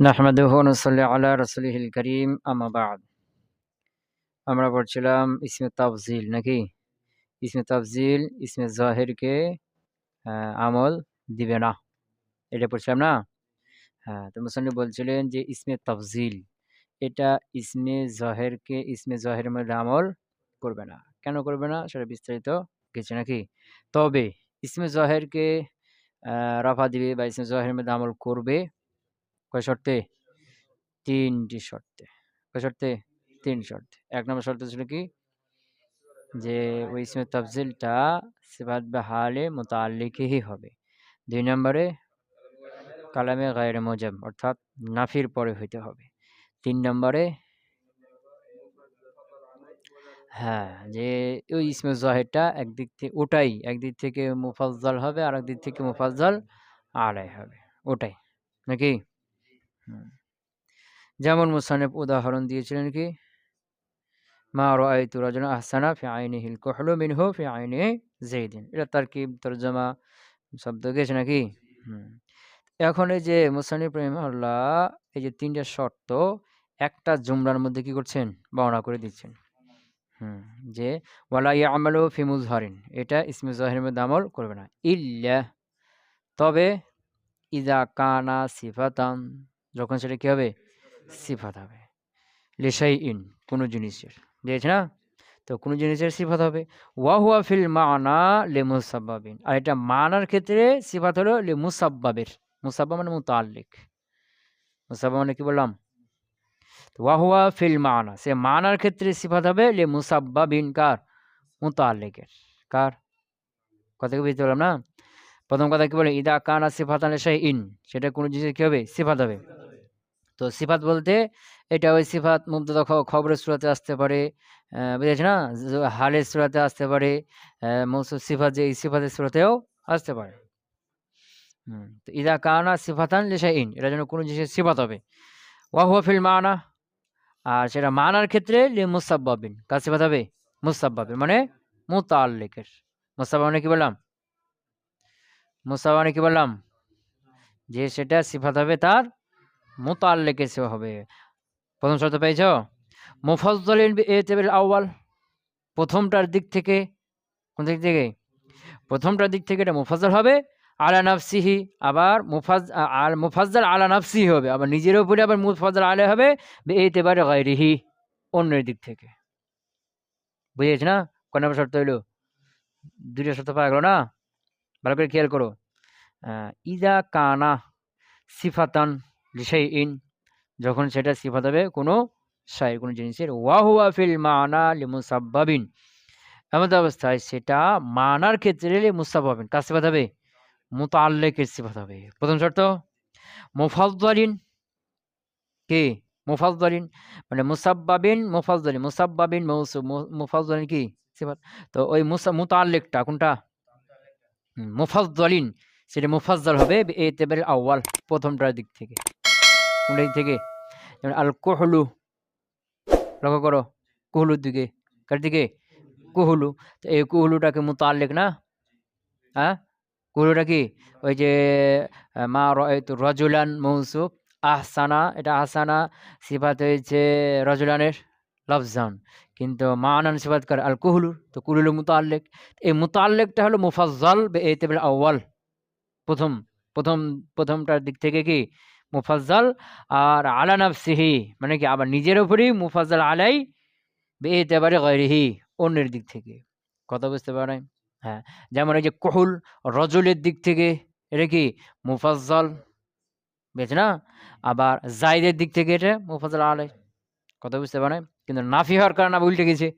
নাহমাদুহু নুসাল্লি আলা রাসূলিহিল কারীম, আম্মা বাদ। আমরা পড়ছিলাম ইসমে তাফজিল, নাকি? ইসমে তাফজিল, ইসমে জাহিরকে আমল দিবে না। এটা পড়ছিলাম না? হ্যাঁ তো মুসান্নি বলছিলেন যে ইসমে তাফজিল, এটা ইসমে জাহেরকে, ইসমে জহের মধ্যে আমল করবে না। কেন করবে না? সেটা বিস্তারিত গেছে নাকি? তবে ইসমে জাহেরকে রফা দিবে বা ইসমে জহের মধ্যে আমল করবে কয় শর্তে? তিনটি শর্তে। কয় শর্তে? তিন শর্তে। এক নম্বর শর্ত ছিল কি? যে ওই ইসমে তাফজিলটা সিফাত বা হালে মোতাল্লিকই হবে। দুই নম্বরে কালামে গায়ের মোজাম অর্থাৎ নাফির পরে হইতে হবে। তিন নম্বরে হ্যাঁ যে ওই ইসমে জাহেরটা একদিক থেকে ওটাই একদিক থেকে মুফাজ্জল হবে আর একদিক থেকে মুফাজ্জল আলাই হবে। ওটাই। নাকি। যেমন মুসানেফ উদাহরণ দিয়েছিলেন কি? মা রাআইতু রাজুলান আহসানা ফি আইনিহিল কুহলু মিনহু ফি আইনি যাইদিন। এটা তারকিব, তরজমা শব্দ, গেছে নাকি। এখন এই যে মুসানিফ রহিমাহুল্লাহ, এই যে তিনটা শর্ত, একটা জুমলার মধ্যে কি করছেন? বর্ণনা করে দিচ্ছেন। হুম, যে ওয়ালা ইয়ামালু ফি মুজহারিন এটা ইসমে জাহিরের মধ্যে আমল করবে না। ইল্লা, তবে ইদা কানা সিফাতান যখন সেটা কি হবে? সিফাত হবে। লিসাই ইন, কোনো জিনিসের। দিয়েছে না? তো কোনো জিনিসের সিফাত হবে। ওয়াহুয়া ফিল মানা লে আর এটা মানার ক্ষেত্রে সিফাত হলো লে মুসাব্বাবের মুসাব্বা মানে মুতাল্লিক মুসাব্বা মানে কি বললাম? ওয়াহুয়া ফিল মানা। সে মানার ক্ষেত্রে সিফাত হবে লে মুসাব্বাবিন কার? মুতাল্লিকের কার? কথা কি বুঝতে পারলাম না? প্রথম কথা কি বলে? ইদা কানা সিফাত আলে ইন। সেটা কোনো জিনিসের কি হবে? সিফাত হবে। তো সিফাত বলতে এটা ওই সিফাত মুবতদা খ- খবরের সুরাতে আসতে পারে বুঝেছি না? হালের সুরাতে আসতে পারে মৌসুম সিফাত যে সিফাতের সুরাতেও আসতে পারে। হুম, তো ইদা কানা সিফাতান লেশা ইন এটা যেন কোনো জিনিসের সিফাত হবে। ওয়াহুয়া ফিল মানা, আর সেটা মানার ক্ষেত্রে লি মুসাব্বাবিন। কার সিফাত হবে? মুসাব্বাবিন মানে মুতাল্লিকের মুসাব্বা মানে কি বললাম? মুসাব্বা মানে কি বললাম? যে সেটা সিফাত হবে তার মুতাল্লিকের সে হবে। প্রথম শর্ত পেয়েছ? মুফাজ্জলিন বি এতেবিল আউয়াল, প্রথমটার দিক থেকে, কোন দিক থেকে? প্রথমটার দিক থেকে এটা মুফাজ্জল হবে, আলা নাফসিহি আবার মুফাজ আ- আর মুফাজ্জল আলা নাফসিহি হবে, আবার নিজের উপরে আবার মুফাজ্জল আলা হবে এতেবারে গায়রিহি, অন্যের দিক থেকে। বুঝেছ না? কোন শর্ত হইল? দুইটা শর্ত পাওয়া গেল না? ভালো করে খেয়াল করো। ইদা কানা সিফাতান লিসাই ইন যখন সেটা সিফাত হবে কোনো শায়ের কোনো জিনিসের। ওয়াহুয়া ফিল মানা লি মুসাব্বাবিন। এমন অবস্থায় সেটা মানার ক্ষেত্রে লি মুসাব্বাবিন। কার সিফাত হবে? মুতাল্লিকের সিফাত হবে। প্রথম শর্ত মুফাজ্জালিন কি? মুফাজ্জালিন মানে মুসাব্বাবিন মুফাজ্জালিন মুসাব্বাবিন মৌসু মুফাজ্জালিন কি? সিফাত। তো ওই মুসা মুতাল্লিকটা কোনটা? হুম, মুফাজ্জালিন সেটা মুফাজ্জাল হবে এই তেবের আউয়াল প্রথমটার দিক থেকে। কোন থেকে? যেমন আল কোহলু লক্ষ্য করো, কুহলুর দিকে। কার দিকে? কুহলু। তো এই কুহলুটাকে মুতাল্লিক না? হ্যাঁ? কুহলুটা কি? ওই যে মা রজুলান মৌসুফ আহসানা। এটা আহসানা সিফাত হয়েছে রজুলানের লফজান। কিন্তু মানান সিফাত করে আল কুহলুর তো কুহলু মুতাল্লিক। এই মুতাল্লিকটা হলো মুফাজ্জল এই টেবিল প্রথম প্রথম, প্রথমটার দিক থেকে কি? মুফাজ্জল আর আলা নাফসিহি মানে কি আবার নিজের উপরেই মুফাজ্জল আলাই বেতেবারে গৈরিহি অন্যের দিক থেকে। কথা বুঝতে পারেন হ্যাঁ যেমন এই যে কহুল, রজলের দিক থেকে, এটা কি মুফাজ্জল? বেশ না? আবার জাইদের দিক থেকে এটা মুফাজ্জল আলাই। কথা বুঝতে পারেন কিন্তু নাফি হওয়ার কারণে আবার উল্টে গেছে।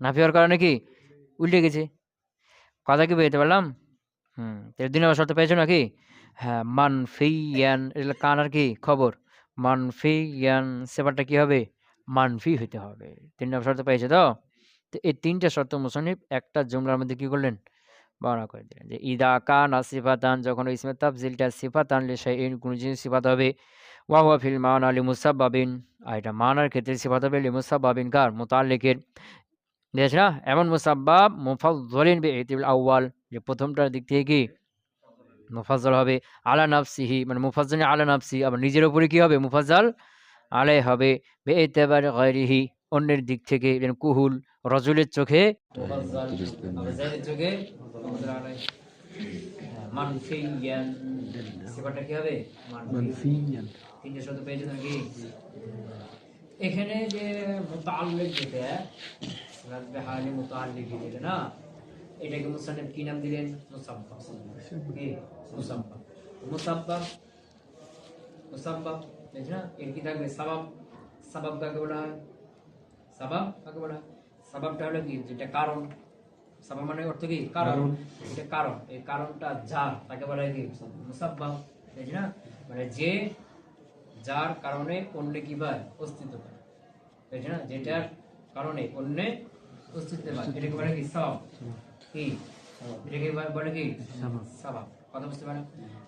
নাফি হওয়ার কারণে কি উল্টে গেছে? কথা কি বুঝতে পারলাম? হুম দুই নম্বর শর্ত পেয়েছ নাকি? হ্যাঁ মানফিয়ান এটা কানার কি? খবর? মানফিয়ান, সেবারটা কি হবে? মানফি হইতে হবে। তিন নম্বর শর্ত পেয়েছে তো? তো এই তিনটা শর্ত মুসনিফ একটা জুমলার মধ্যে কি করলেন? বর্ণনা করে দিলেন যে, ইদা কানা সিফাতান যখন ইসমে তাফজিলটা সিফাতান লিশাই ইন কোন জিনিস সিফাত হবে। ওয়া হুয়া ফিল মানা লি মুসাব্বাবিন আর এটা মানার ক্ষেত্রে সিফাত হবে লি মুসাব্বাবিন কার? মুতাল্লিকের। দেখছ না? এমন মুসাব্বাব মুফাজ্জলিন বি ইতিল আউয়াল। যে প্রথমটার দিক থেকে কি? মুফাজ্জল হবে আলা নাফসিহি মানে মুফাজ্জল আলা নাফসি আবার নিজের উপরে কী হবে? মুফাজ্জল আলাই হবে বে এতেবার গরিহি অন্যের দিক থেকে কুহুল রজুলের চোখে কি এখানে যে যেটা হালি না এটাকে মুসানেব কি নাম দিলেন? কি মুসাব্বা মুসাব্বা মুসাব্বা বুঝছ না এর কি থাকবে সাবাব সাবাব কাকে বলা হয় সাবাব কাকে বলা হয় সাবাবটা হলো কি যেটা কারণ সাবাব মানে অর্থ কি কারণ এটা কারণ এই কারণটা যা তাকে বলা হয় কি মুসাব্বা বুঝছ না মানে যে যার কারণে অন্য কি পায় অস্তিত্ব পায় বুঝছ না যেটার কারণে অন্যে অস্তিত্ব পায় এটাকে বলে কি সব কি এটাকে বলে- বলে কি সাবাব কথা বুঝতে পারেন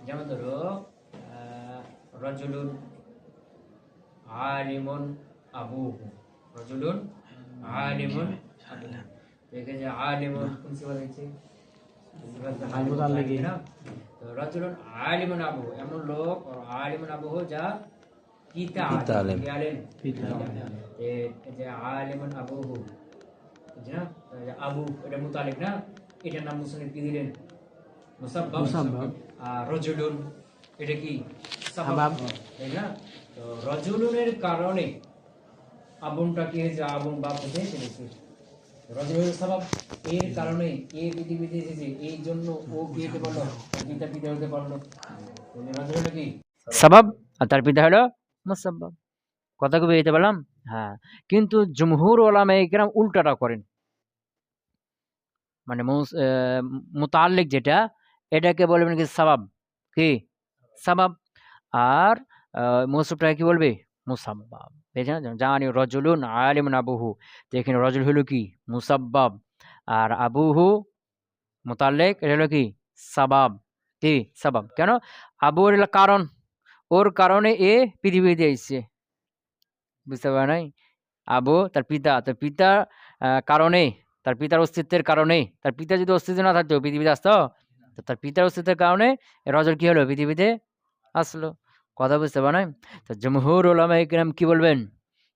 যেমন ধরো আহ, রজুলুন আলিমুন আবুহু। রজুলুন আলিমুন দেখে যে আলিমুন কোন সিফাত হয়েছে? রজুলুন আলিমুন আবুহু। এমন লোক পিতা আলিমুন যে আবু এটা মুতালিক না? এটার নাম মুসলিম কি দিলেন? মুসাব্বাব মুসাব্বাব। আর রজুলুন এটা কি? সাবাব সাবাব। তাই না? তো রজুলুনের কারণে আবুনটা কি হয়েছে? আবুন বাপ হতে সাবাব এর কারণে এ পৃথিবীতে এসেছে এই জন্য ও কি হতে পারল? তার পিতা পিতা হতে পারল। কি? সাবাব আর তার পিতা হলো মুসাব্বাব কথা কবি দিতে পারলাম? হ্যাঁ। কিন্তু জমহুর ওলামা ইকরাম উল্টাটা করেন। মানে মুতাল্লিক যেটা এটাকে বলবেন কি সাবাব? কি? সাবাব। আর মৌসুফটা কি বলবে? মুসাব্বাব। বুঝছেন? জানি, রজুলুন আলিমুন আবুহু। তো এখানে রজুল হলো কি? মুসাব্বাব। আর আবুহু মোতালেক এটা হলো কি? সাবাব। কি? সাবাব। কেন? আবু হলো কারণ। ওর কারণে এ পৃথিবীতে এসছে বুঝতে পারে নাই? আবু তার পিতা। তার পিতার কারণে, তার পিতার অস্তিত্বের কারণে, তার পিতা যদি অস্তিত্ব না থাকতো, পৃথিবীতে আসতো? তো তার পিতার অস্তিত্বের কারণে এ রজল কি হলো পৃথিবীতে? আসলো। কথা বুঝতে পারে নাই? তো জমহুর ওলামা ইকরাম কি বলবেন?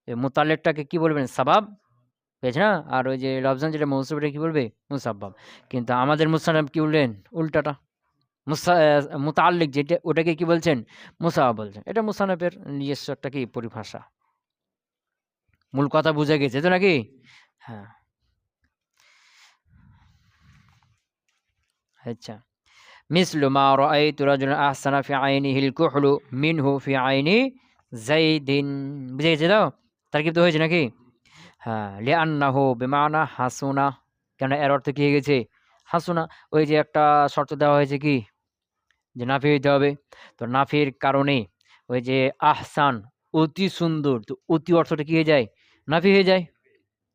মোতালেকটাকে কি বলবেন? সাবাব? পেয়েছে না? আর ওই যে রফজান যেটা মৌসুম এটা কি বলবে? মুসাব্বাব। কিন্তু আমাদের মুসানাব কি বললেন? উল্টাটা। মুসা মুতাল্লিক যেটা, ওটাকে কি বলছেন? মুসাব বলছেন। এটা মুসানবের নিজস্ব একটা কি পরিভাষা। মূল কথা বুঝে গেছে তো নাকি? হ্যাঁ। আচ্ছা। মিসলু মা রাআইতু রাজুলান আহসানা ফি আইনিহিল কুহলু মিনহু ফি আইনি জাইদিন বুঝে গেছে তো? তারকিব তো হয়েছে নাকি? হ্যাঁ লিআন্নাহু বিমানা হাসুনা। কেন এর অর্থ কি হয়ে গেছে? হাসুনা, ওই যে একটা শর্ত দেওয়া হয়েছে কি? যে নাফি হইতে হবে। তো নাফির কারণে ওই যে আহসান অতি সুন্দর, তো অতি অর্থটা কি হয়ে যায়? নাফি হয়ে যায়।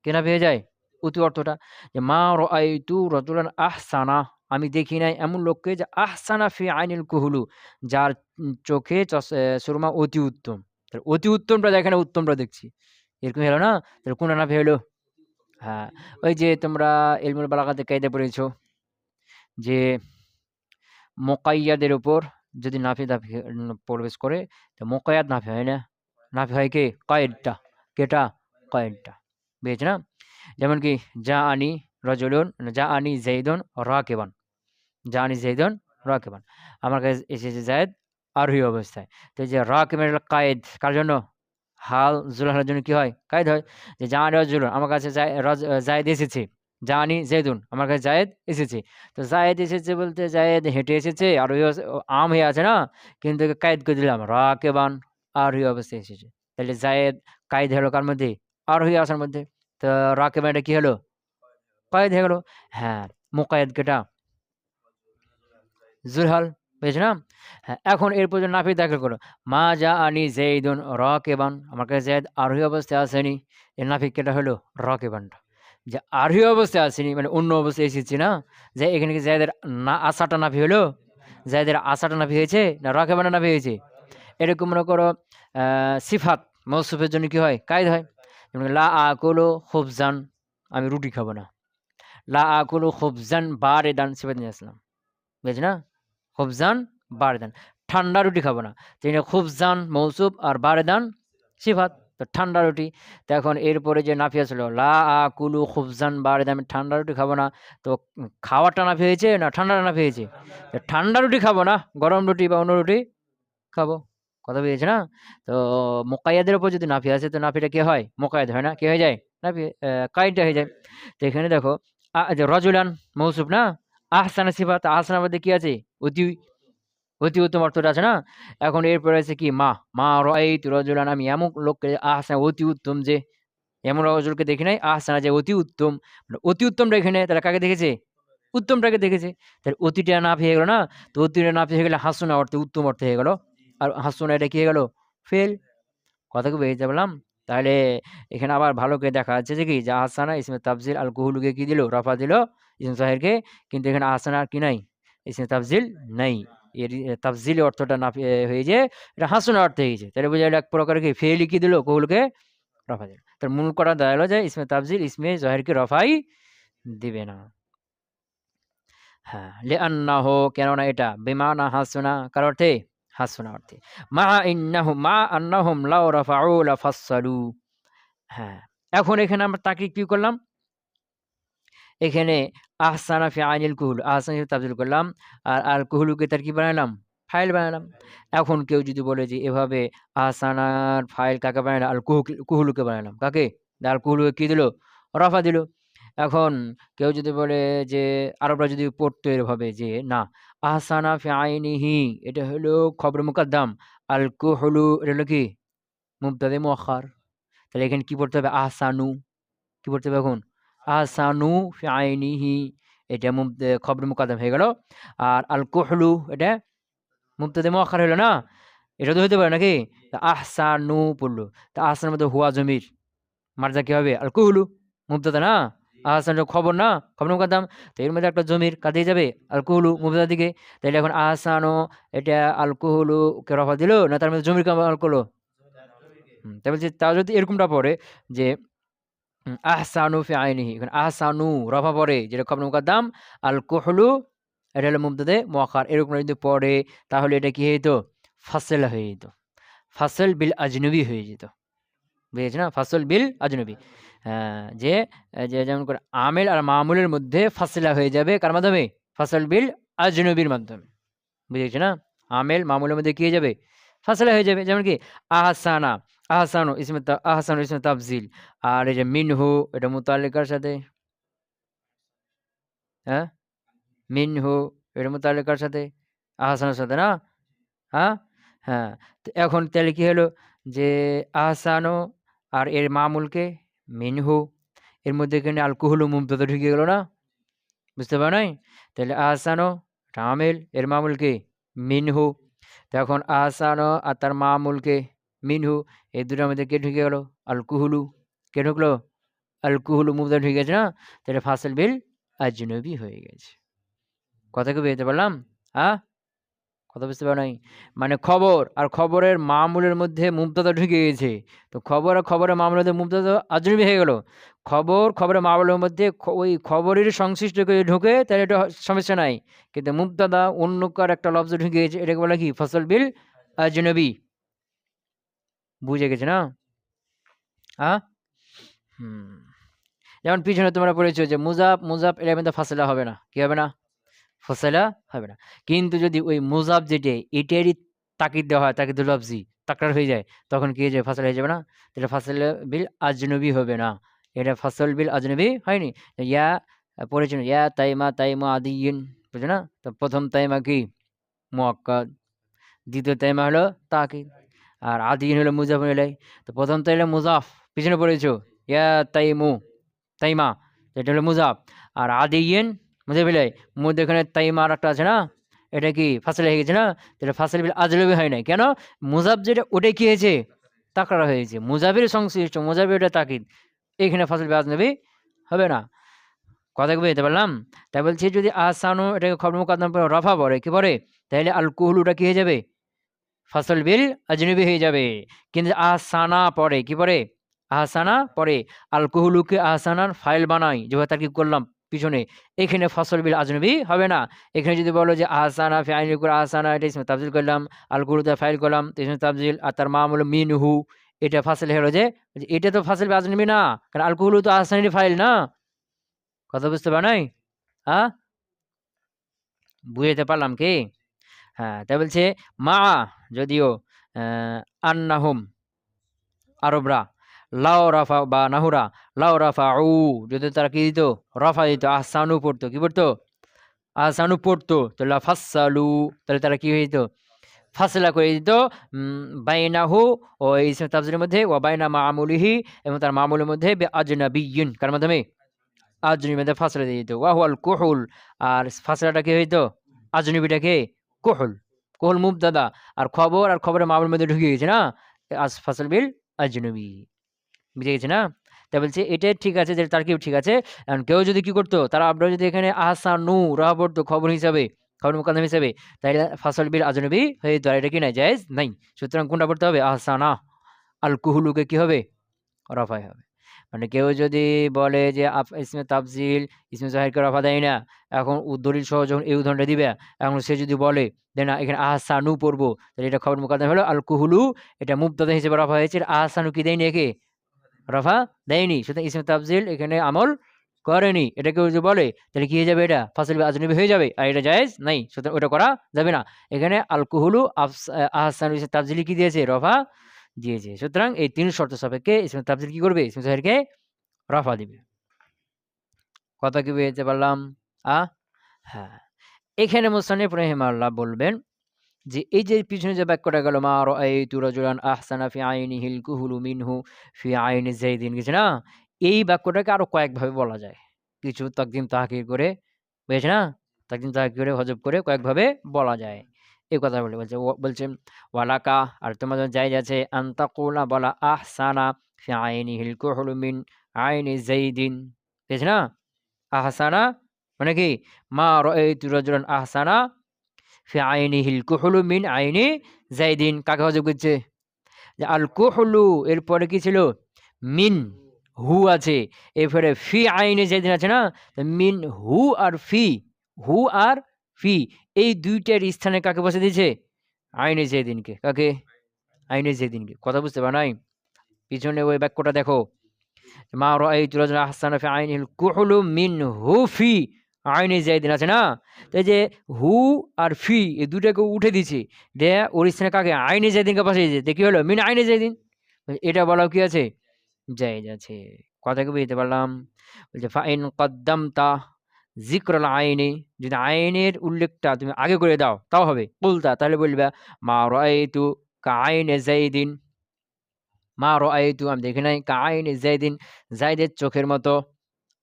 কে নাফি হয়ে যায়? অতি অর্থটা যে মা রাআইতু রাজুলান আহসানা। আমি দেখি নাই এমন লোককে যে আহসানা ফি আইনিল কুহুলু, যার চোখে সুরমা অতি উত্তম। তাহলে অতি উত্তমটা এখানে উত্তমটা দেখছি। এরকম হলো না? তাহলে কোন নাফি হলো? হ্যাঁ ওই যে তোমরা এলমুল বালাকাতে কায়দা পড়েছ, যে মোকাইয়াদের উপর যদি নাফি দাফি প্রবেশ করে, তো মোকায়াত নাফি হয় না? নাফি হয় কে? কয়েদটা। কেটা? কয়েদটা। বুঝেছ না? যেমন কি যা আনি রজলুন যা আনি জৈদন রাকেবান। আনি জৈদন রাকেবান আমার কাছে এসেছে জায়দ, আরোহী অবস্থায়। তো যে রাকেবের কায়েদ, কার জন্য? হাল জুলহালের জন্য কি হয়? কায়েদ হয়। যে আনি রজলুন আমার কাছে জায়েদ এসেছে। আনি জৈদুন, আমার কাছে জায়েদ এসেছে। তো জায়েদ এসেছে বলতে জায়েদ হেঁটে এসেছে আর ওই আম হয়ে আছে না? কিন্তু কায়েদ করে দিলাম রাকেবান আরোহী অবস্থায় এসেছে। তাহলে জায়েদ, কায়েদ হলো কার মধ্যে? আরোহী আসার মধ্যে। তো রাকেবান এটা কি হলো? কয়েদ হয়ে গেল। হ্যাঁ মোকায়েদ কেটা? জুলহাল বুঝেছ না? হ্যাঁ এখন এরপর যে নাফি দাখিল করো। মা যা আনি জেইদুন রকেবান। আমার কাছে জেদ আরোহী অবস্থায় আসেনি। এর নাফিক কেটা হলো? রকেবানটা। যে আরোহী অবস্থায় আসেনি মানে অন্য অবস্থায় এসেছি না? যে এখানে কি জায়দের না আশাটা নাফি হলো? জায়দের আশাটা নাফি হয়েছে না রকেবানটা নাফি হয়েছে? এরকম মনে করো সিফাত মৌসুফের জন্য কি হয়? কায়দ হয়। যেমন লা আকলো খুবজান, আমি রুটি খাব না। লা আকুলু খুবজান বারে দান সিফাত নিয়ে আসলাম। বুঝছি না? খুবজান বারেদান ঠান্ডা রুটি খাব না। তিনি খুবজান মৌসুব আর বারেদান সিফাত। তো ঠান্ডা রুটি। তো এখন এরপরে যে নাফিয়া ছিল, লা আ কুলু খুবজান বারেদান আমি ঠান্ডা রুটি খাব না। তো খাওয়াটা নাফি হয়েছে না ঠান্ডাটা নাফি হয়েছে? তো ঠান্ডা রুটি খাব না, গরম রুটি বা অন্য রুটি খাব। কথা বুঝেছে না? তো মোকাইয়াদের ওপর যদি নাফি আসে, তো নাফিটা কে হয়? মোকায়েদ হয় না? কে হয়ে যায়? নাফি কাইটা হয়ে যায়। তো এখানে দেখো রজুলান মৌসুফ না? আহসানা সিফাত আহসানার মধ্যে কি আছে? অতি অতি উত্তম অর্থটা আছে না? এখন এরপরে আছে কি? মা মা রয় রজুলান, আমি এমন লোককে আহসানা অতি উত্তম যে, এমন রজুলকে দেখি নাই, আহসানা যে অতি উত্তম। মানে অতি উত্তমটা এখানে তারা কাকে দেখেছে? উত্তমটাকে দেখেছে। তাহলে অতিটা না হয়ে গেল না? তো অতিটা না হয়ে গেলে হাসুনা অর্থে উত্তম অর্থে হয়ে গেল। আর হাসুনা এটা কি হয়ে গেল? ফেল। কথা কি বুঝতে পারলাম? তাহলে এখানে আবার ভালো করে দেখা যাচ্ছে যে কি? যে আহসানা, ইসমে তাফজিল আল কুহুলুকে কি দিল? রফা দিল। ইসম সাহেরকে কিন্তু এখানে আহসানা আর কি নাই। ইসমে তাফজিল নাই। এর তাফজিল অর্থটা না হয়ে যে এটা হাসুনা অর্থে হয়েছে তাহলে বোঝা এক প্রকার কি ফেলি কি দিল কুহুলকে রফা দিল। তার মূল করা দাঁড়াল যে ইসমে তাফজিল, ইসমে জহেরকে রফাই দিবে না। হ্যাঁ লে আন্না হো কেননা এটা বেমানা হাসুনা, কার অর্থে? হাসুনা অর্থে। মা ইন্নাহু, মা আন্নাহুম লাউ রাফাউ লাফাসসালু। হ্যাঁ এখন এখানে আমরা তাকে কি করলাম? এখানে আহসানা ফি আইনিল কুহুল আহসান হিসেবে তাবদিল করলাম। আর আর কুহুলুকে তার কি বানালাম ফাইল বানালাম এখন কেউ যদি বলে যে এভাবে আহসানার ফাইল কাকে বানালাম আল কুহু কুহুলুকে বানালাম কাকে? আল কুহুলুকে কি দিল? রফা দিল। এখন কেউ যদি বলে যে আরবরা যদি পড়তো এভাবে যে না আহসানা ফি আইনিহি এটা হলো খবর মুকাদ্দাম। আল কুহুলু এটা হলো কি? মুবতাদে মুআখার তাহলে এখানে কী পড়তে হবে? আহসানু। কী পড়তে হবে এখন? আহসানু ফি আইনিহি, এটা খবর মুকাদ্দাম হয়ে গেল। আর আল কুহলু এটা মুবতাদে মুআখার হলো না? এটা তো হতে পারে নাকি? আহসানু পড়ল। তা আহসানের মধ্যে হুয়া জমির মার্জা কি হবে? আল কুহলু মুবতাদা না? আহসান খবর না? খবর মুকাদ্দাম? তো এর মধ্যে একটা জমির কাঁদিয়ে যাবে আল কুহলু মুবতাদার দিকে তাহলে এখন আহসানো, এটা আল কুহলু কে রফা দিল? না তার মধ্যে জমির কামাল করল তাই বলছে, তা যদি এরকমটা পড়ে যে আহসানু ফি আইনিহি। এখন আহসানু রফা পড়ে যেটা খবর মুকাদ্দাম আল কুহলু এটা হলো মুবতাদে মুআখার এরকম যদি পড়ে তাহলে এটা কি যেত ফাসেলা হয়ে যেত। ফাসল বিল আজনবী হয়ে যেত। বুঝেছি না? ফাসল বিল আজনবী। হ্যাঁ, যে যে যেমন করে আমেল আর মামুলের মধ্যে ফাসলা হয়ে যাবে কার মাধ্যমে? ফাসল বিল আজনবীর মাধ্যমে। বুঝেছি না? আমেল মামুলের মধ্যে কি হয়ে যাবে? ফাসলা হয়ে যাবে। যেমন কি আহসানা আহসানু ইসমে আহসানু ইসমে তাফজিল। আর এই যে মিনহু, এটা মুতালিকার সাথে? হ্যাঁ? মিনহু, এটা মুতালিকার সাথে? আহসানের সাথে না? হ্যাঁ? হ্যাঁ। তো এখন তাহলে কী হলো যে আহসানো আর এর মামুলকে মিনহু। এর মধ্যে এখানে আলকুহুল মুমতাদা ঢুকে গেল না? বুঝতে পারো নাই? তাহলে আহসানো রামেল এর মামুলকে মিনহু। তখন আহসানো আর তার মামুলকে মিনহু, এই দুটোর মধ্যে কে ঢুকে গেল? আলকুহুলু। কে ঢুকলো? আলকুহুলু মুমতা ঢুকে গেছে না? তাহলে ফাসল বিল আজনবী হয়ে গেছে। কথা কি বুঝতে পারলাম? হ্যাঁ কথা বুঝতে পারো নাই? মানে খবর আর খবরের মামুলের মধ্যে মুমতাদা ঢুকে গেছে। তো খবর আর খবরের মামুলের মধ্যে মুমতাদা আজনবী হয়ে গেল। খবর, খবরের মামুলের মধ্যে ওই খবরের সংশ্লিষ্ট করে ঢুকে তাহলে এটা সমস্যা নাই। কিন্তু মুমতাদা অন্য কার একটা লফজ ঢুকে গেছে, এটাকে বলে কি? ফসল বিল আজনবী। বুঝে গেছে না? হ্যাঁ হুম। যেমন পিছনে তোমরা পড়েছো যে মুজাফ মুজাফ এর মধ্যে ফাসলা হবে না। কি হবে না? ফসলা হবে না। কিন্তু যদি ওই মুজাফ যেটা, এটারই তাকিদ দেওয়া হয় তাকিদ লফজি তাকরার হয়ে যায়, তখন কি হয়ে যাবে? ফসল হয়ে যাবে না? এটা ফসল বিল আজনবী হবে না। এটা ফসল বিল আজনবী হয়নি? ইয়া পড়েছেন ইয়া তাইমা তাইমা আদিয়িন বুঝো না? তো প্রথম তাইমা কি? মুয়াক্কাদ। দ্বিতীয় তাইমা হলো তাকিদ। আর আদিয়িন হলো মুজাফ এলাই তো প্রথম তাইলে মুজাফ, পিছনে পড়েছো? ইয়া তাইমু, তাইমা এটা হলো মুজাফ। আর আদিয়িন মুজাফ এলাই মুদ এখানে তাইমার একটা আছে না? এটা কি ফাসল হয়ে গেছে না? এটা ফাসল বিল আজলবি হয় নাই। কেন? মুজাব যেটা ওটাই কি হয়েছে? তাকড়া হয়েছে মুজাবের সংশ্লিষ্ট মুজাবের ওটা তাকিদ। এখানে ফাসল বিল আজনবি হবে না। কথা কি বুঝতে পারলাম? তাই বলছি যদি আসানো এটাকে খবর মুকাদ্দম পরে রফা পড়ে কি পড়ে তাহলে আল কুহলুটা কি হয়ে যাবে? ফাসল বিল আজনবি হয়ে যাবে। কিন্তু আসানা পরে, কি পরে? আহসানা পরে। আল কুহুলুকে আহসানার ফাইল বানাই। যেভাবে তার কি করলাম? পিছনে। এখানে ফসল বিল আজনবী হবে না। এখানে যদি বলো যে আহসানা ফাইল আহসানা, এটা ইসমে তাবজিল করলাম। আল গুরুদা ফাইল করলাম ইসমে তাবজিল আর তার মামুল মিনহু। এটা ফাসল হলো যে এটা তো ফাসল আজনবী না। কারণ আল কুহুলু তো আহসানি ফাইল না। কথা বুঝতে পার নাই? হ্যাঁ বুঝতে পারলাম কি? হ্যাঁ তাই বলছে, মা যদিও আন্নাহুম, আরবরা, লাও রাফা বা নাহুরা, লাও রাফা উ যদি তারা কি দিত? রফা দিত, আহসানু পড়তো, কি পড়তো? আহসানু পড়তো, তো লাফাসালু তাহলে তারা কি হয়ে যেত? ফাসলা করে দিত বাইনাহু ও ইসমে তাফসিরের মধ্যে ও বাইনা মামুলিহি এবং তার মামুলের মধ্যে, বে আজনাবিয়ুন কার মাধ্যমে? আজনির মধ্যে ফাসলা দিয়ে দিত। ওয়াহুয়াল কুহুল, আর ফাসলাটা কি হইতো আজনবিটাকে কুহুল কুহুল মুবদাদা আর খবর, আর খবরের মামুলের মধ্যে ঢুকে গেছে না? আজ ফাসল বিল আজনবী। বুঝে গেছে না? তা বলছে এটাই ঠিক আছে, যে তার কেউ ঠিক আছে। কেউ যদি কি করতো, তারা আপনারা যদি এখানে আহসানু রাহ পড়তো খবর হিসাবে, খবর মোকাদ্দম হিসাবে তাহলে ফাসল বিল আজনবী হয়ে তো এটা কি নাই, জায়েজ? নাই। সুতরাং কোনটা পড়তে হবে? আহসানা। আল কুহুলুকে কি হবে? রফাই হবে। মানে কেউ যদি বলে যে ইসমে তাফজিল, ইসমে জাহিরকে রফা দেয় না, এখন দলিল সহ যখন এই উদাহরণটা দিবে, এখন সে যদি বলে যে, না, এখানে আহসানু পড়ব, তাহলে এটা খবর মোকাদ্দম হলো আল কুহুলু এটা মুক্তাদা হিসেবে রফা হয়েছে আহসানু কি দেয়নি একে? রফা দেয়নি, সুতরাং ইসমে তাফজিল এখানে আমল করেনি, এটা কেউ যদি বলে, তাহলে কি হয়ে যাবে এটা? ফাসল আজনবী হয়ে যাবে, আর এটা জায়েজ? নাই, সুতরাং ওটা করা যাবে না। এখানে আল কুহুলু আহসান তাফজিলি কি দিয়েছে? রফা দিয়েছে সুতরাং এই তিন শর্ত সাপেক্ষে ইসমে তাফজিল কি করবে? ইসমে জাহিরকে রফা দিবে। কথা কি বুঝতে পারলাম? আ? হ্যাঁ। এখানে মুসানিফ রহিমাল্লাহ বলবেন যে, এই যে পিছনে যে বাক্যটা গেল, মা আর এই রাজুলান আহসানা ফি আইনিহিল কুহুলু মিনহু ফি আইনি যাইদিন কিছু না? এই বাক্যটাকে আরও কয়েকভাবে বলা যায়। কিছু তাকদিম তাহাকির করে, বুঝেছে না? তাকদিম তাহাকির করে, হজব করে কয়েকভাবে বলা যায়। এই কথা বলে, বলছে বলছে, ওয়ালাকা, আর তোমাদের যাই আছে আন্তাকুলা বলা আহসানা ফি আইনিহিল কুহুলু মিন আইনি যাইদিন। বুঝেছে না? আহসানা মানে কি? মা রাআইতু রাজুলান আহসানা ফি আইনি হিল কুহলু মিন আইনি জাইদিন কাকে হজব করছে? যে আল কুহলু এরপরে কি ছিল? মিন হু আছে, এরপরে ফি আইনে জাইদিন আছে না? মিন হু আর ফি, হু আর ফি, এই দুইটার স্থানে কাকে বসে দিয়েছে? আইনে জেদিনকে। কাকে? আইনে জেদিনকে। কথা বুঝতে পার নাই? পিছনে ওই বাক্যটা দেখো। মা রাই তুরাজ আহসান ফি আইনিল কুহলু মিন হু ফি। আইনে জাইদিন আছে না? তাই যে হু আর ফি, এই দুটাকে উঠে দিছে দে ওর স্থানে কাকে? আইনে জাইদিনকে পাশে দিয়েছে। কি হলো, মিন আইনে জাইদিন এটা বলাও কি আছে? জায়েজ আছে। কথাকে বুঝতে পারলাম। বলছে, ফাইন কদ্দাম তা জিক্রল আইনে, যদি আইনের উল্লেখটা তুমি আগে করে দাও, তাও হবে। বলতা তাহলে বলবে, মা রু কা আইনে জাইদিন মা রু আমি দেখি নাই কা আইনে জাইদিন জাইদের চোখের মতো।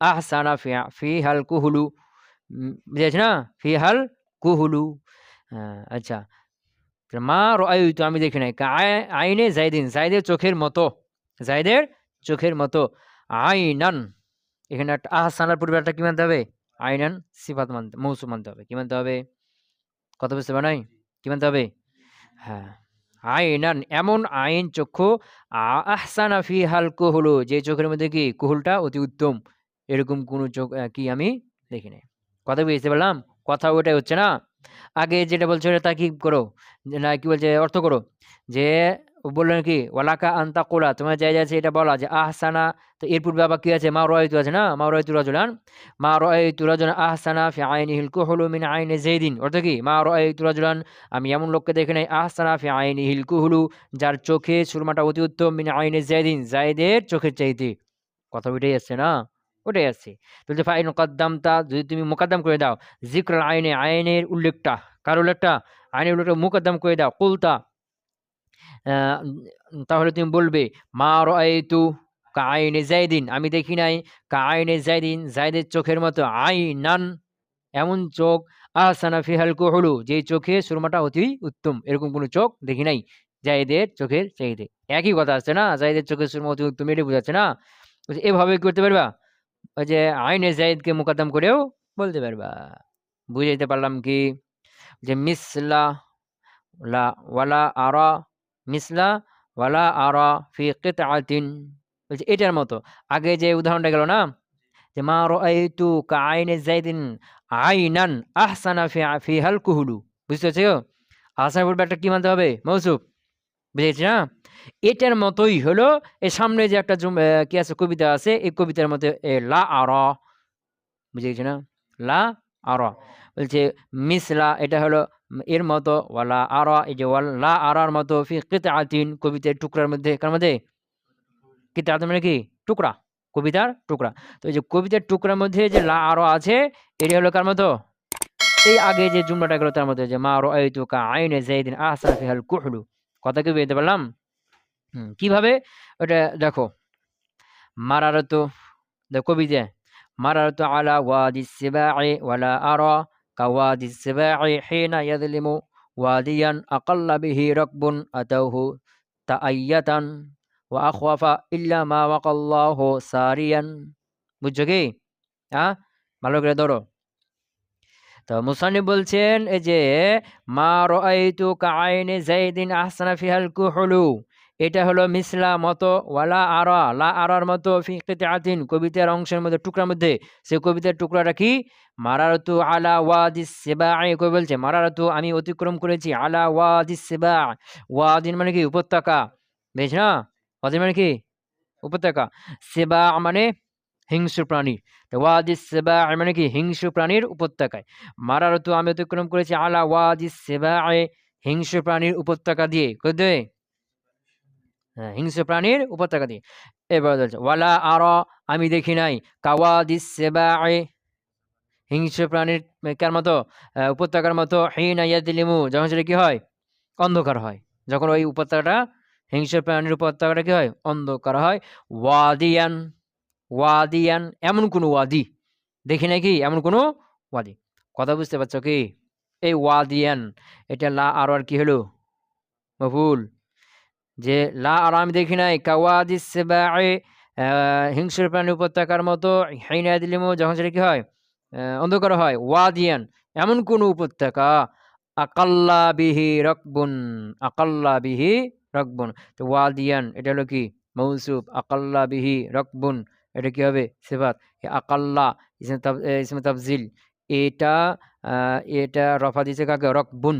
আহসানা ফিয়া ফি হাল কুহুলু বুঝেছি না? ফি হাল কুহুলু আচ্ছা। মা তো আমি দেখি নাই আইনে জাইদিন জাইদের চোখের মতো। জাইদের চোখের মতো। আইনান। এখানে একটা আহসানার পূর্বে একটা কি মানতে হবে? আইনান সিফাত মানতে মৌসু মানতে হবে। কি মানতে হবে? কত বুঝতে পারে নাই? কি মানতে হবে? হ্যাঁ। আইনান, এমন আইন চক্ষু আহসানা ফি হাল কুহুলু, যে চোখের মধ্যে কি? কুহুলটা অতি উত্তম। এরকম কোনো চোখ কি আমি দেখি নাই। কথা বুঝতে পারলাম? কথা ওটাই হচ্ছে না? আগে যেটা বলছো তা কি করো। না, কি বলছে? অর্থ করো। যে বললেন কি, ওয়ালাকা আন্তা কোলা তোমার যাই যাচ্ছে এটা বলা যে আহসানা। তো এর পূর্বে আবার কি আছে? মা রয়তু আছে না? মা রয়তু রাজুলান মা রয়তু রাজুলান আহসানা ফি আইনি হলু মিন আইনে জেদিন অর্থ কি? মা রয়তু রাজুলান আমি এমন লোককে দেখে নাই, আহসানা ফি আইনি হলু যার চোখে সুরমাটা অতি উত্তম, মিন আইনে জেদিন জায়দের চোখের চাইতে। কথা ওইটাই আসছে না? ওটাই আছে বলছে ফাইন কদ্দামতা যদি তুমি মোকাদ্দাম করে দাও জিক্র আইনে, আইনের উল্লেখটা। কার উল্লেখটা? আইনের উল্লেখটা মুকদ্দাম করে দাও। কুলতা তাহলে তুমি বলবে, মা রু কা আইনে জাইদিন আমি দেখি নাই কা আইনে জাইদিন জাইদের চোখের মতো আই নান এমন চোখ, আহসানা ফিহাল কুহলু যে চোখে সুরমাটা অতি উত্তম, এরকম কোনো চোখ দেখি নাই জাইদের চোখের চাইতে। একই কথা আছে না জাইদের চোখের সুরমা অতি উত্তম, এটাই বোঝাচ্ছে না? এভাবে করতে পারবা? ওই যে আইনে জাইদকে মোকাদ্দম করেও বলতে পারবা। বুঝাইতে পারলাম কি? যে, মিসলা লা ওয়ালা আরা মিসলা ওয়ালা আরা ফি কিতাতিন বলছে, এটার মতো। আগে যে উদাহরণটা গেল না? যে, মা রাআইতু কাআইনে যাইদিন আইনান আহসানা ফি ফি হাল কুহুলু। বুঝতে পারছ? আহসান পূর্বে একটা কি মানতে হবে? মৌসুফ। বুঝেছি না? এটার মতোই হলো, এর সামনে যে একটা কি আছে, কবিতা আছে, এই কবিতার মধ্যে লা আর। বুঝে গেছি না? লা আর। বলছে, মিসলা, এটা হলো এর মতো ওয়ালা আর, এই যে ওয়াল্লা আর মতো ফি কিতা আতিন কবিতার টুকরার মধ্যে, কার মধ্যে? কিতা মানে কি? টুকরা, কবিতার টুকরা। তো এই যে কবিতার টুকরার মধ্যে যে লা আরও আছে, এটি হলো কার মতো? এই আগে যে জুমলাটা গেল তার মধ্যে যে, মা রাআইতু কা আইনে জাইদিন আহসান ফিহাল কুহলু। কথা কি বুঝতে পারলাম? কীভাবে? ওটা দেখো। মারারতু কবিতা, মারারতু আলা ওয়াদি সিবাই ওয়ালা আরা। কাওয়াদি সিবাই হিনা ইয়াদলিমু ওয়াদিয়ান আকাল্লা বিহি রকবুন আতাউহু তাআইয়াতান ওয়া আখওয়াফা ইল্লা মা ওয়াকাল্লাহু সারিয়ান বুঝছ কি হ্যাঁ ভালো করে ধরো তো মুসানি বলছেন এই যে মা রাআইতু কাআইনি জাইদিন আহসানা ফিহাল কুহুলু এটা হলো মিসলা মতো, ওয়ালা আরা, লা আরার মতো ফিকিতে আতিন কবিতার অংশের মধ্যে, টুকরার মধ্যে। সে কবিতার টুকরাটা কি? মারারতু আলা ওয়াদিস সেবা কই বলছে, মারারতু, আমি অতিক্রম করেছি আলা ওয়াদিস সেবা ওয়াদিন মানে কি? উপত্যকা। বেশ, না? ওয়াদিন মানে কি? উপত্যকা। সেবা মানে হিংস্র প্রাণী। ওয়াদিস সেবা মানে কি? হিংস্র প্রাণীর উপত্যকায়। মারারতু, আমি অতিক্রম করেছি আলা ওয়াদিস সেবা হিংস্র প্রাণীর উপত্যকা দিয়ে। কই হ্যাঁ হিংস্র প্রাণীর উপত্যকা দিয়ে। এবার বলছে, ওয়ালা আর, আমি দেখি নাই। কাওয়াদিস সেবায়ে হিংস্র প্রাণীর কার মতো? উপত্যকার মতো। হিন আয়াদিলিমু যখন সেটা কি হয়? অন্ধকার হয়। যখন ওই উপত্যকাটা, হিংস্র প্রাণীর উপত্যকাটা কি হয়? অন্ধকার হয়। ওয়াদিয়ান ওয়াদিয়ান, এমন কোনো ওয়াদি। দেখি নাকি এমন কোনো ওয়াদি। কথা বুঝতে পারছ কি? এই ওয়াদিয়ান, এটা লা আর আর কি হলো? মফুল। যে, লা আর আমি দেখি নাই কাওয়াদিস সেবায়ে হিংস্র প্রাণী উপত্যকার মতো হাইনা দিলিমো যখন সেটা কি হয়? অন্ধকার হয়। ওয়াদিয়ান, এমন কোন উপত্যকা? আকাল্লা বিহি রকবুন, আকাল্লা বিহি রকবুন। তো ওয়াদিয়ান, এটা হলো কি? মৌসুফ, আকাল্লা বিহি রকবুন, এটা কি হবে? সেবাত আকাল্লা, ইসমে তাফজিল। এটা এটা রফা দিছে কাকে? রকবুন।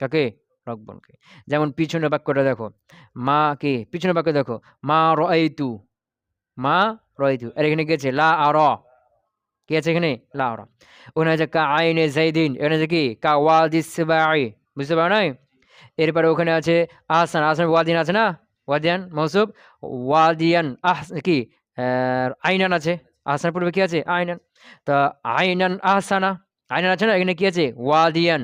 কাকে? রকবনকে। যেমন পিছনের বাক্যটা দেখো, মা কে? পিছনের বাক্য দেখো, মা রয়তু মা রয়তু আর এখানে গেছে লা আর। কি আছে এখানে? লা আর। ওখানে আছে কা আইনে জাইদিন এখানে আছে কি? কা ওয়াদিস বুঝতে পারো নাই? এরপরে ওখানে আছে আহসান। আহসান ওয়াদিন আছে না? ওয়াদিয়ান মৌসুব ওয়াদিয়ান আহ কি? আইনান আছে। আহসান পূর্বে কি আছে? আইনান। তা আইনান আহসানা। আইনান আছে না? এখানে কি আছে? ওয়াদিয়ান।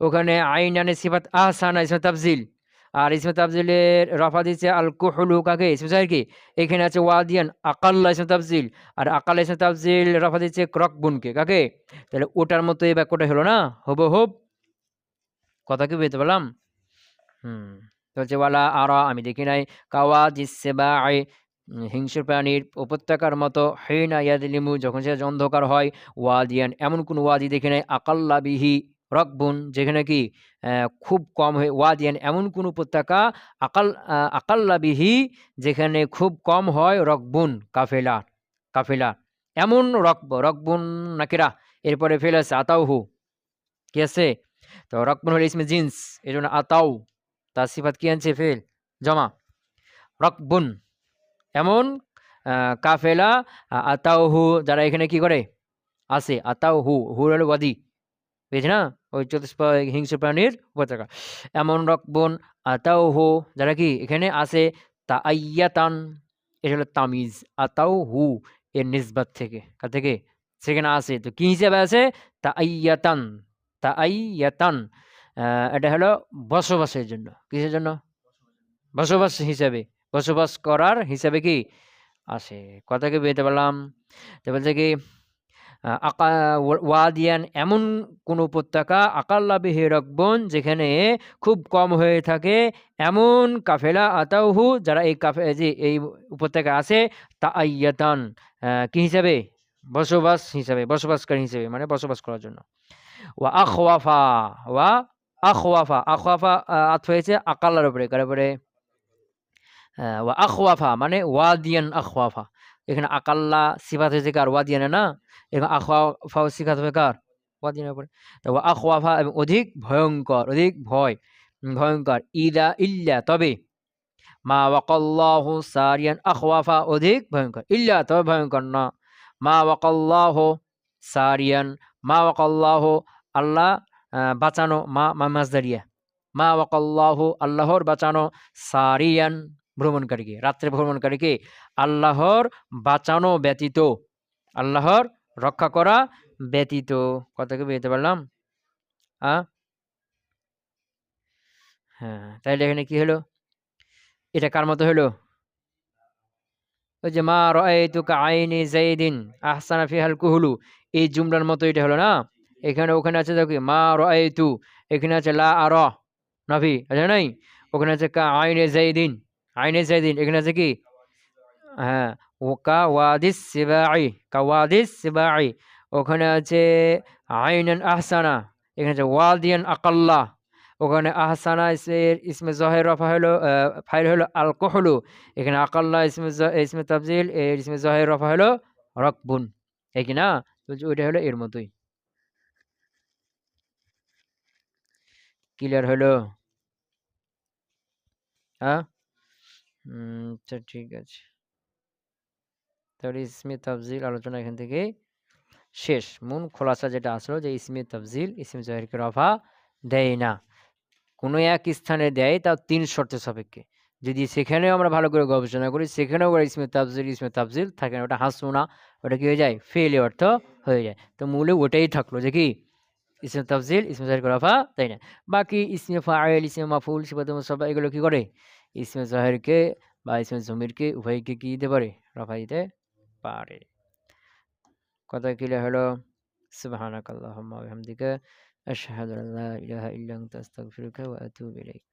ওখানে আইনানে সিফাত আহসানা, ইসমে তাফজিল। আর ইসমে তাফজিলের রফা দিচ্ছে আল কুহলু কাকে? ইসমে কি এখানে আছে ওয়াদিয়ান, আকাল্লা ইসমে তাফজিল। আর আকাল ইসমে তাফজিল রফা দিচ্ছে ক্রকবুনকে, কাকে? তাহলে ওটার মতো এই বাক্যটা হলো না? হব হব। কথা কি বুঝতে পারলাম? হুম। বলছে, ওয়ালা আর, আমি দেখি নাই। কাওয়া দিচ্ছে বা আই হিংস্র প্রাণীর উপত্যকার মতো হেনা ইয়াদিলিমু, যখন সে অন্ধকার হয়, ওয়াদিয়ান, এমন কোন ওয়াদি দেখি নাই। আকাল্লা বিহি রকবুন, যেখানে কি খুব কম হয়ে, ওয়াদিয়ান এমন কোন উপত্যকা, আকাল আকাল্লাবিহি যেখানে খুব কম হয় রকবুন, কাফেলা কাফেলা। এমন রকব রকবুন নাকিরা এরপরে ফেল আছে আতাউহু। কি আছে? তো রকবুন হলে ইসমে জিন্স এই জন্য আতাউ, তার সিফাত কি আনছে ফেল, জমা। রকবুন, এমন কাফেলা আতাউহু, যারা এখানে কি করে, আছে, আতাউহু হু হলো ওয়াদি। পেয়েছে না? ওই চতুষ্প হিংস্র প্রাণীর উপত্যকা। এমন রকবন আতাও হো যারা কি এখানে আসে তা আইয়াতান এটা হলো তামিজ। আতাও হু এর নিসবাত থেকে। কার থেকে? সেখানে আসে তো কী হিসাবে আছে? তা আইয়াতান তা আইয়াতান এটা হলো বসবাসের জন্য। কিসের জন্য? বসবাস হিসাবে। বসবাস করার হিসাবে কি? আসে কথাকে বেতে পারলাম? তো বলছে কি আকা ওয়াদিয়ান এমন কোন উপত্যকা আকাল্লাবিহে রকবন যেখানে খুব কম হয়ে থাকে, এমন কাফেলা আতাউহু, যারা এই কাফে যে, এই উপত্যকা আছে তা আইয়াতান কি হিসাবে? বসবাস হিসাবে, বসবাসকারী হিসেবে মানে বসবাস করার জন্য। ওয়া আখওয়াফা ওয়া আখওয়াফা আখওয়াফা আত হয়েছে আকাল্লার উপরে, কার উপরে? ওয়া আখওয়াফা মানে ওয়াদিয়ান আখওয়াফা। এখানে আকাল্লা সিফাত হয়েছে কার? ওয়াদিয়ানা না? এখানে আখওয়া, ফাও সিফাত হবে কার? ওয়াদিয়ানা পরে তারপর আখওয়াফা এবং অধিক ভয়ঙ্কর, অধিক ভয় ভয়ঙ্কর। ইদা ইল্লা, তবে। মা ওয়াকাল্লাহ সারিয়ান আখওয়াফা অধিক ভয়ঙ্কর। ইল্লা, তবে ভয়ঙ্কর না। মা ওয়াকাল্লাহ সারিয়ান, মা ওয়াকাল্লাহ আল্লাহ বাঁচানো, মা মামাজদারিয়া মা ওয়াকাল্লাহ আল্লাহর বাঁচানো, সারিয়ান। ভ্রমণকারীকে, রাত্রে ভ্রমণকারীকে আল্লাহর বাঁচানো ব্যতীত, আল্লাহর রক্ষা করা ব্যতীত। কথাকে বেরোতে পারলাম? হ্যাঁ তাইলে এখানে কি হলো? এটা কার মতো হলো? ওই যে, মা রাআইতুকা আইনি জাইদিন আহসানা ফিহাল কুহুলু। এই জুমলার মতো এটা হলো না? এখানে, ওখানে আছে দেখি মা রাআইতু। এখানে আছে, লা আর। নভি আছে নাই? ওখানে আছে, কা আইনে জাইদিন আইনে জাইদিন এখানে আছে কি হ্যাঁ ও কা ওয়াদিস সিবাই কা ওয়াদিস সিবাই ওখানে আছে আইনান আহসানা, এখানে আছে ওয়াদিয়ান আকাল্লা, ওখানে আহসানা ইসমে জহের রফা হলো ফাইল হলো আল কোহলু এখানে আকাল্লা ইসমে ইসমে তাবজিল ইসমে জহের রফা হলো রকবুন, এই কি না? বলছি ওইটা হলো এর মতোই। ক্লিয়ার হলো? হ্যাঁ? আচ্ছা ঠিক আছে। তাহলে ইসমে তাবজিল আলোচনা এখান থেকে শেষ। মূল খোলাসা যেটা আসলো যে ইসমে তাবজিল ইসমে জহেরকে রফা দেয় না। কোনো এক স্থানে দেয়, তাও তিন শর্তের সাপেক্ষে। যদি সেখানেও আমরা ভালো করে গবেষণা করি, সেখানেও ইসমে তাবজিল ইসমে তাবজিল থাকে না, ওটা হাসুনা ওটা কী হয়ে যায়? ফেলে অর্থ হয়ে যায়। তো মূলে ওটাই থাকল যে কি? ইসমে তাফজিল ইসমে জাহির রফা তাই না। বাকি ইসমে ফাইল, ইসমে মাফুল সিফাত মুসাফা এগুলো কী করে? ইসমে জাহেরকে বা ইসমে জমিরকে উভয়কে কি দিতে পারে? রফা দিতে পারে। কথা কিলে হলো? সুবহানাক আল্লাহ ওয়া বিহামদিকা আশহাদু আল্লা ইলাহা ইল্লা আনতা আস্তাগফিরুকা ওয়া আতুবু ইলাইক।